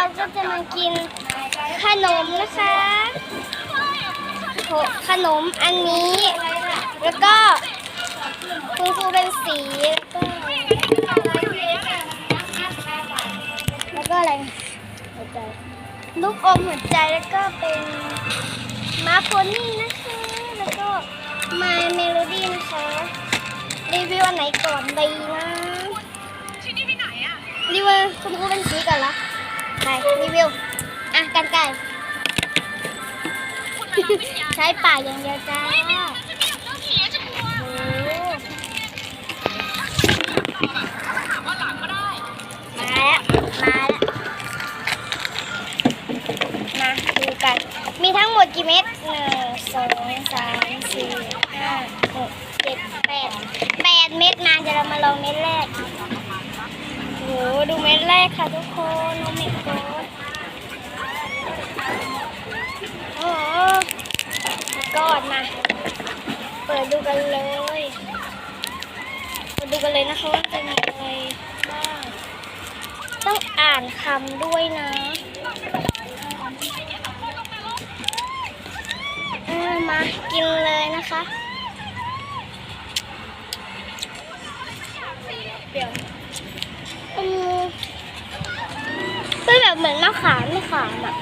เราก็จะมากินขนมนะคะขนมอันนี้ แล้วก็คุณครูเป็นสีแล้วก็แล้วก็อะไรหัวใจลูกอมหัวใจแล้วก็เป็นมาโพนี่นะคะ แล้วก็มาเมโลดี้นะคะรีวิวอันไหนก่อนดีนะรีวิวคุณครูเป็นสีก่อนเหรอ ไปรีวิว อะกันไก่ ใช้ป่ากอย่างเดียวจ้าโอ้มาแล้ว มาแล้ว มาดูกัน มีทั้งหมดกี่เม็ดหนึ่งสองสามสี่ห้าหกเจ็ดแปดแปดเม็ดมาเดี๋ยวเรามาลองเม็ดแรก หดูเม็ดแรกค่ะทุกคนโอ้ my god โอ้โหกอดมาเปิดดูกันเลยเปิดดูกันเลยนะคะว่าเป็นอะไรบ้างต้องอ่านคำด้วยนะมากินเลยนะคะเดี๋ยวอืมเป็น แบบเหมือนมะขามไม่ขามอะ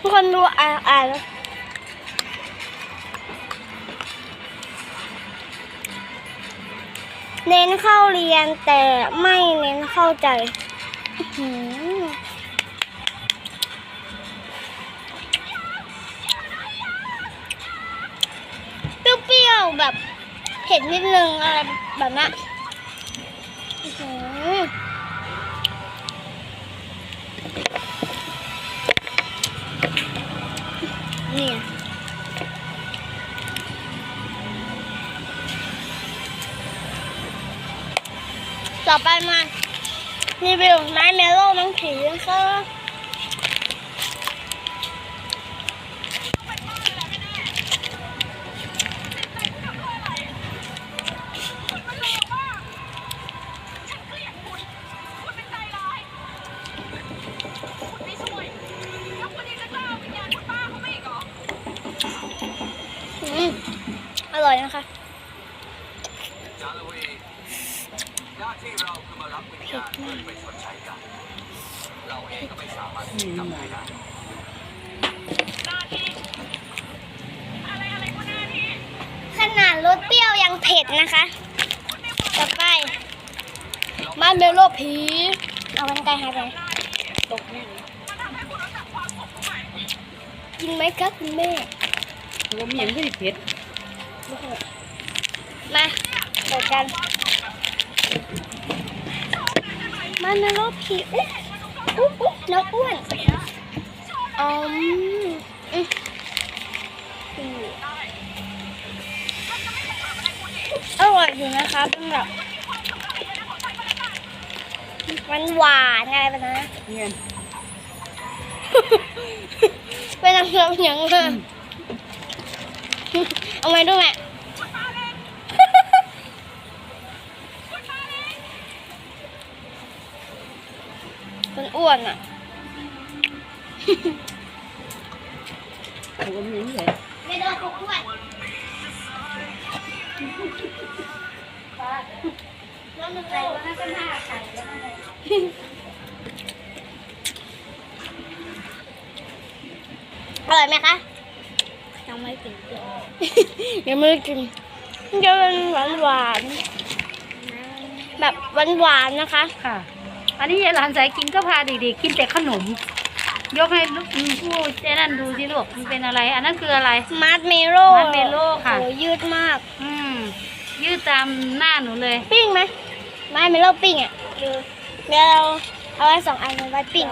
ทุกคนดูอ่านอ่านแล้วเน้นเข้าเรียนแต่ไม่เน้นเข้าใจเปรี้ยวๆแบบเผ็ดนิดนึงอะไรแบบนั้น นี่ต่อไปมารีวิวไม้เมโล่น้องผีนะคะ ร่อยนะคะเราคือมารับวิญญาณเพื่อไปชดมากขนาดรสเปรี้ยวยังเผ็ดนะคะ ต่อไปมาเมโลผี เอากันไกลหายไปตกแน่กินไหมครับคุณแม่รวมอย่างไม่ได้เผ็ด มาเปิดกันมาเมโลผีอุ๊ยอุ๊ยอุ๊ยน้องอ้วนอืมอืมอืมอร่อยอยู่นะคะเป็นแบบหวานหวานๆอะไรแบบนั้นนะเนี่ยเป็นน้ำเชื่อมยังเลย เอาไว้ด้วยแม่มันอ้วนอะรวมอย่างนี้เลยไม่โดนเขาอ้วนแล้วมันใจว่าน่าจะน่าไข่อร่อยไหมคะยังไม่กินยั งไม่ได้กินมันจะเป็นหวานหวานๆแบบหวานหวานๆนะคะ ค่ะ อันนี้ยายหลานสายกินก็พาเด็กๆกินแต่ขนม ยกให้ลูกผู้เจ้นั่นดูสิลูกมันเป็นอะไร อันนั้นคืออะไร มาร์ชเมลโล่มัดเมลโล่ค่ะ โอ้ยืดมาก อืม ยืดตามหน้าหนูเลย ปิ้งไหมมาร์ชเมลโล่ปิ้งอะดูเดี๋ยวเราเอาไว้สองอันไว้ปิ้ง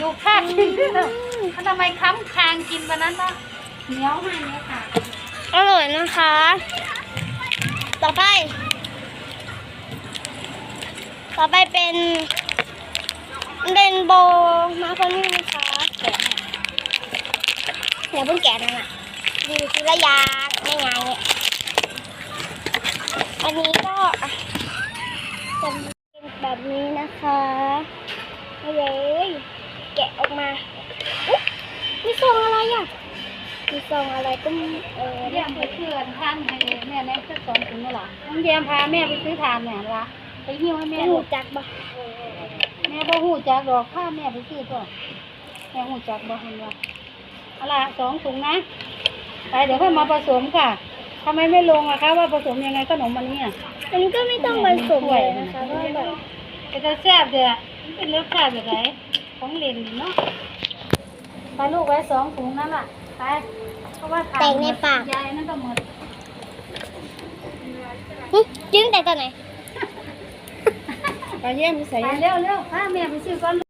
ดูค่ากิน มันทำไมค้ำคางกินวันนั้นล่ะเหนียวมากเลยค่ะอร่อยนะคะ ต่อไป ต่อไปเป็นเรนโบว์มาคนนี้นะคะแกะอย่าเพิ่งแกะนั่นอะดูทีละย่างไม่ไงเนี่ยอันนี้ก็จะเป็นแบบนี้นะคะเอาเลยแกะออกมา องอะไรอะมีซองอะไรก็ไม่เออเรียกไปเพื่อนท่านให้แม่แม่สักสองถุงนี่หรอน้องแยมพาแม่ไปซื้อทานเนี่ยละไปหิ้วให้แม่ไม่ลูหูกจักบ่แม่บ่หูจักดอกผ้าแม่ไปซื้อตัวแม่หูจักบ่เห็นว่าเอาล่ะสองถุงนะไปเดี๋ยวค่อยมาผสมค่ะทำไมไม่ลงอะคะว่าผสมยังไงขนมอันนี้อะอันนี้ก็ไม่ต้องผสมเลยนะคะเพราะว่าแบบแต่จะแซ่บเด้อมันเป็นรสชาติแบบไหนของเล่นนี่เนาะ ไปลูกไว้สองถุงนั่นล่ะไป เพราะว่าทานแตกในปาก ยายนั่นก็หมดหึกินแต่ตอนไหน ไปเยี่ยมใส่เร็วเร็วพาแม่ไปซื้อก่อน